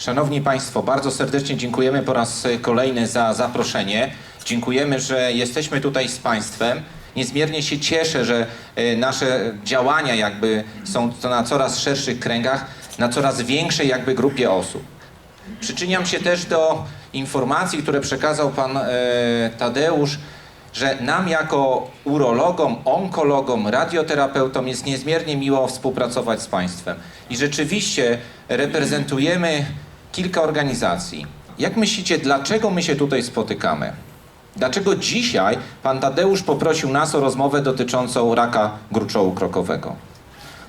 Szanowni Państwo, bardzo serdecznie dziękujemy po raz kolejny za zaproszenie. Dziękujemy, że jesteśmy tutaj z Państwem. Niezmiernie się cieszę, że e, nasze działania jakby są na coraz szerszych kręgach, na coraz większej jakby grupie osób. Przyczyniam się też do informacji, które przekazał pan e, Tadeusz, że nam jako urologom, onkologom, radioterapeutom jest niezmiernie miło współpracować z państwem. I rzeczywiście reprezentujemy kilka organizacji. Jak myślicie, dlaczego my się tutaj spotykamy? Dlaczego dzisiaj pan Tadeusz poprosił nas o rozmowę dotyczącą raka gruczołu krokowego?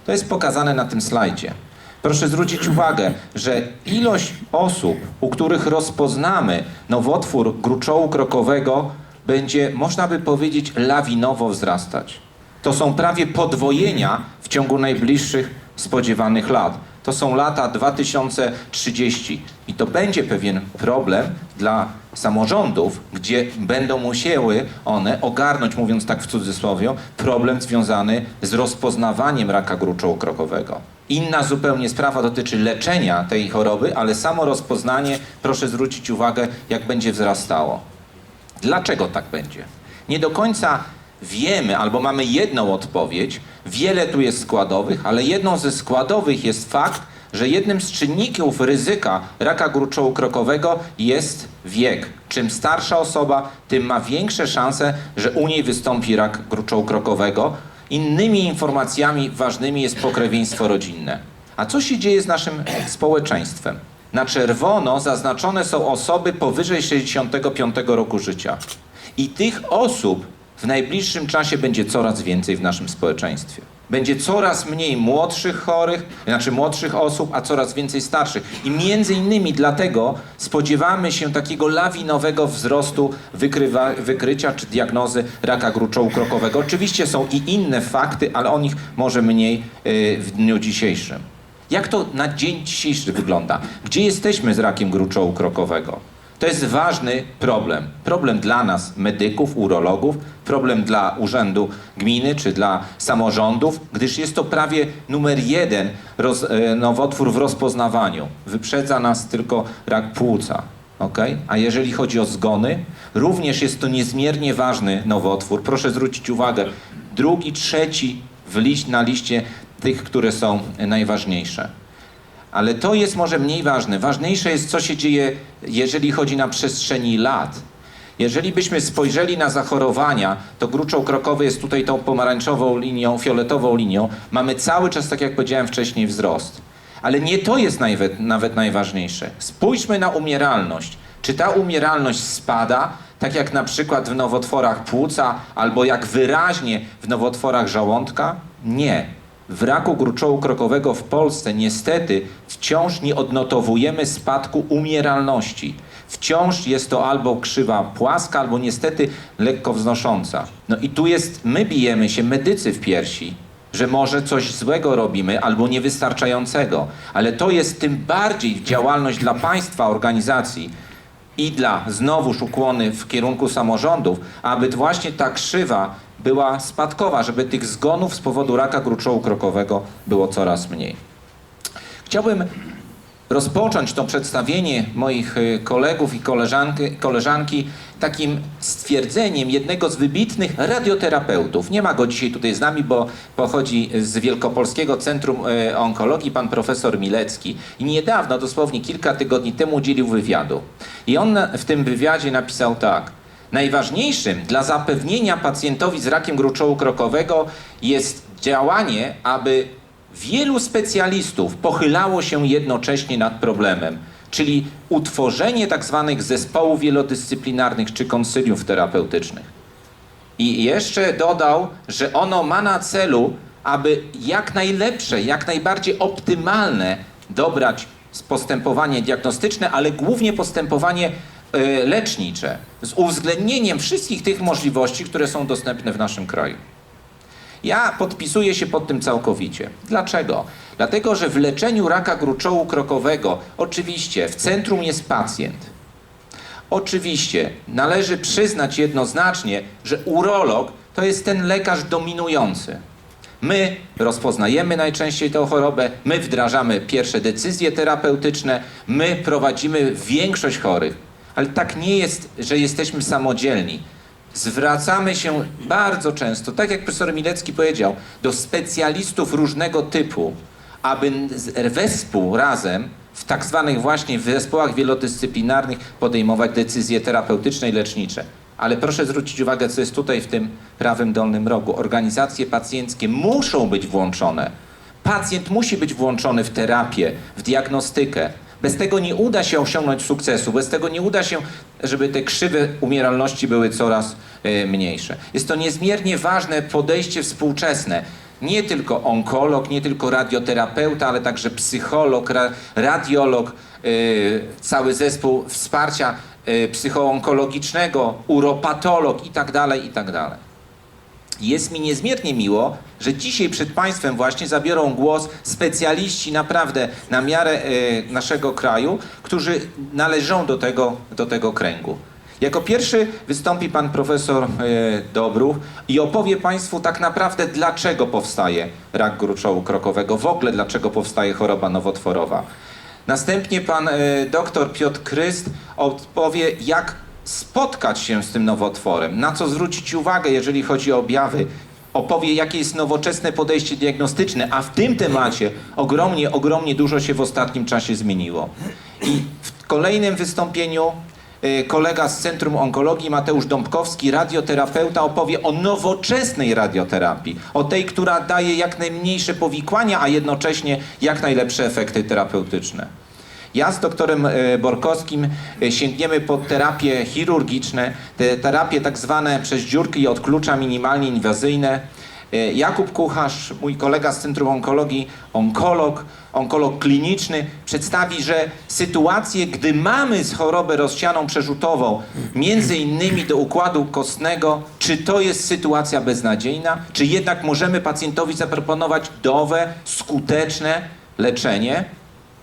To jest pokazane na tym slajdzie. Proszę zwrócić uwagę, że ilość osób, u których rozpoznamy nowotwór gruczołu krokowego, będzie, można by powiedzieć, lawinowo wzrastać. To są prawie podwojenia w ciągu najbliższych spodziewanych lat. To są lata 2030 i to będzie pewien problem dla samorządów, gdzie będą musiały one ogarnąć, mówiąc tak w cudzysłowie, problem związany z rozpoznawaniem raka gruczołu krokowego. Inna zupełnie sprawa dotyczy leczenia tej choroby, ale samo rozpoznanie, proszę zwrócić uwagę, jak będzie wzrastało. Dlaczego tak będzie? Nie do końca wiemy, albo mamy jedną odpowiedź. Wiele tu jest składowych, ale jedną ze składowych jest fakt, że jednym z czynników ryzyka raka gruczołu krokowego jest wiek. Czym starsza osoba, tym ma większe szanse, że u niej wystąpi rak gruczołu krokowego. Innymi informacjami ważnymi jest pokrewieństwo rodzinne. A co się dzieje z naszym społeczeństwem? Na czerwono zaznaczone są osoby powyżej 65 roku życia. I tych osób w najbliższym czasie będzie coraz więcej w naszym społeczeństwie. Będzie coraz mniej młodszych chorych, znaczy młodszych osób, a coraz więcej starszych. I między innymi dlatego spodziewamy się takiego lawinowego wzrostu wykrywa, wykrycia czy diagnozy raka gruczołu krokowego. Oczywiście są i inne fakty, ale o nich może mniej yy, w dniu dzisiejszym. Jak to na dzień dzisiejszy wygląda? Gdzie jesteśmy z rakiem gruczołu krokowego? To jest ważny problem. Problem dla nas, medyków, urologów, problem dla urzędu gminy czy dla samorządów, gdyż jest to prawie numer jeden roz, e, nowotwór w rozpoznawaniu. Wyprzedza nas tylko rak płuca. Okay? A jeżeli chodzi o zgony, również jest to niezmiernie ważny nowotwór. Proszę zwrócić uwagę, drugi, trzeci liść, na liście tych, które są najważniejsze. Ale to jest może mniej ważne. Ważniejsze jest, co się dzieje, jeżeli chodzi na przestrzeni lat. Jeżeli byśmy spojrzeli na zachorowania, to gruczoł krokowy jest tutaj tą pomarańczową linią, fioletową linią. Mamy cały czas, tak jak powiedziałem wcześniej, wzrost. Ale nie to jest nawet, nawet najważniejsze. Spójrzmy na umieralność. Czy ta umieralność spada, tak jak na przykład w nowotworach płuca, albo jak wyraźnie w nowotworach żołądka? Nie. W raku gruczołu krokowego w Polsce niestety wciąż nie odnotowujemy spadku umieralności. Wciąż jest to albo krzywa płaska, albo niestety lekko wznosząca. No i tu jest, my bijemy się, medycy w piersi, że może coś złego robimy albo niewystarczającego, ale to jest tym bardziej działalność dla państwa, organizacji i dla znowuż ukłony w kierunku samorządów, aby właśnie ta krzywa była spadkowa, żeby tych zgonów z powodu raka gruczołu krokowego było coraz mniej. Chciałbym rozpocząć to przedstawienie moich y, kolegów i koleżanki, koleżanki takim stwierdzeniem jednego z wybitnych radioterapeutów. Nie ma go dzisiaj tutaj z nami, bo pochodzi z Wielkopolskiego Centrum y, Onkologii, pan profesor Milecki. I niedawno, dosłownie kilka tygodni temu, udzielił wywiadu. I on w tym wywiadzie napisał tak. Najważniejszym dla zapewnienia pacjentowi z rakiem gruczołu krokowego jest działanie, aby wielu specjalistów pochylało się jednocześnie nad problemem, czyli utworzenie tak zwanych zespołów wielodyscyplinarnych czy konsyliów terapeutycznych. I jeszcze dodał, że ono ma na celu, aby jak najlepsze, jak najbardziej optymalne dobrać postępowanie diagnostyczne, ale głównie postępowanie y, lecznicze, z uwzględnieniem wszystkich tych możliwości, które są dostępne w naszym kraju. Ja podpisuję się pod tym całkowicie. Dlaczego? Dlatego, że w leczeniu raka gruczołu krokowego oczywiście w centrum jest pacjent. Oczywiście należy przyznać jednoznacznie, że urolog to jest ten lekarz dominujący. My rozpoznajemy najczęściej tę chorobę, my wdrażamy pierwsze decyzje terapeutyczne, my prowadzimy większość chorych. Ale tak nie jest, że jesteśmy samodzielni. Zwracamy się bardzo często, tak jak profesor Milecki powiedział, do specjalistów różnego typu, aby wespół razem w tak zwanych właśnie zespołach wielodyscyplinarnych podejmować decyzje terapeutyczne i lecznicze. Ale proszę zwrócić uwagę, co jest tutaj w tym prawym dolnym rogu. Organizacje pacjenckie muszą być włączone. Pacjent musi być włączony w terapię, w diagnostykę. Bez tego nie uda się osiągnąć sukcesu, bez tego nie uda się, żeby te krzywe umieralności były coraz e, mniejsze. Jest to niezmiernie ważne podejście współczesne. Nie tylko onkolog, nie tylko radioterapeuta, ale także psycholog, ra, radiolog, e, cały zespół wsparcia e, psychoonkologicznego, uropatolog itd., itd. Jest mi niezmiernie miło, że dzisiaj przed Państwem właśnie zabiorą głos specjaliści naprawdę na miarę e, naszego kraju, którzy należą do tego, do tego kręgu. Jako pierwszy wystąpi pan profesor e, i opowie Państwu tak naprawdę, dlaczego powstaje rak gruczołu krokowego, w ogóle dlaczego powstaje choroba nowotworowa. Następnie pan e, doktor Piotr Kryst opowie, jak spotkać się z tym nowotworem, na co zwrócić uwagę, jeżeli chodzi o objawy. Opowie, jakie jest nowoczesne podejście diagnostyczne, a w tym temacie ogromnie, ogromnie dużo się w ostatnim czasie zmieniło. I w kolejnym wystąpieniu y, kolega z Centrum Onkologii Mateusz Dąbkowski, radioterapeuta, opowie o nowoczesnej radioterapii, o tej, która daje jak najmniejsze powikłania, a jednocześnie jak najlepsze efekty terapeutyczne. Ja z doktorem e, Borkowskim e, sięgniemy po terapie chirurgiczne, te terapie tak zwane przez dziurki i odklucza minimalnie inwazyjne. E, Jakub Kucharz, mój kolega z Centrum Onkologii, onkolog, onkolog kliniczny, przedstawi, że sytuacje, gdy mamy chorobę rozsianą przerzutową, między innymi do układu kostnego, czy to jest sytuacja beznadziejna, czy jednak możemy pacjentowi zaproponować dowe, skuteczne leczenie,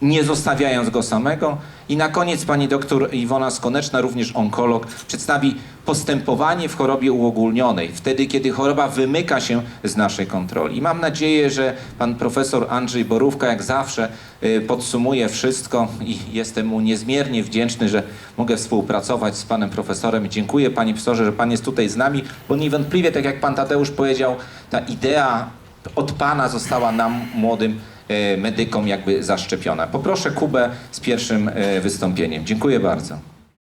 nie zostawiając go samego. I na koniec pani doktor Iwona Skoneczna, również onkolog, przedstawi postępowanie w chorobie uogólnionej, wtedy kiedy choroba wymyka się z naszej kontroli. I mam nadzieję, że pan profesor Andrzej Borówka jak zawsze y, podsumuje wszystko i jestem mu niezmiernie wdzięczny, że mogę współpracować z panem profesorem. Dziękuję panie profesorze, że pan jest tutaj z nami, bo niewątpliwie, tak jak pan Tadeusz powiedział, ta idea od pana została nam młodym medykom jakby zaszczepiona. Poproszę Kubę z pierwszym e, wystąpieniem. Dziękuję bardzo.